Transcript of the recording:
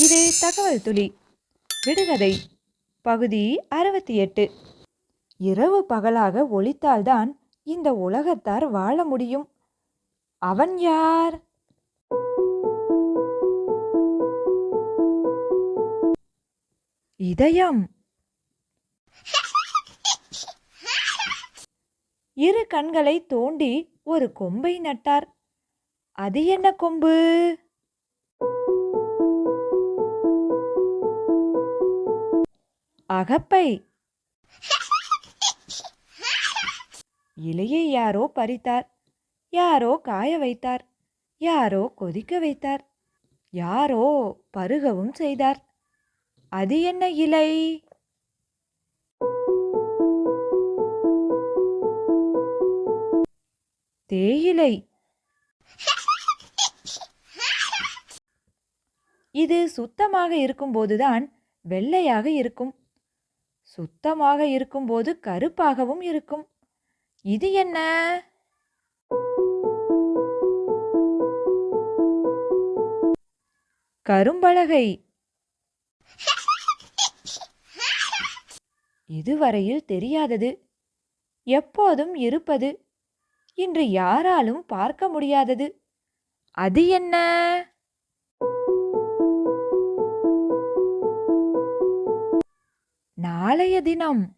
இது தகவல் துளி. விடுகதை. பகுதி அறுபத்தி எட்டு இரவு பகலாக ஒளித்தால்தான் இந்த உலகத்தார் வாழ முடியும். அவன் யார்? இதயம். இரு கண்களை தோண்டி ஒரு கொம்பை நட்டார். அது என்ன கொம்பு? அகப்பை. இலையை யாரோ பறித்தார். யாரோ காய வைத்தார். யாரோ கொதிக்க வைத்தார். யாரோ பருகவும் செய்தார். அது என்ன இலை? தேயிலை. இது சுத்தமாக இருக்கும்போதுதான் வெள்ளையாக இருக்கும். சுத்தமாக இருக்கும்போது கருப்பாகவும் இருக்கும். இது என்ன? கரும்பலகை. இதுவரையில் தெரியாதது. எப்போதும் இருப்பது. இன்று யாராலும் பார்க்க முடியாதது. அது என்ன? நாளைய தினம்.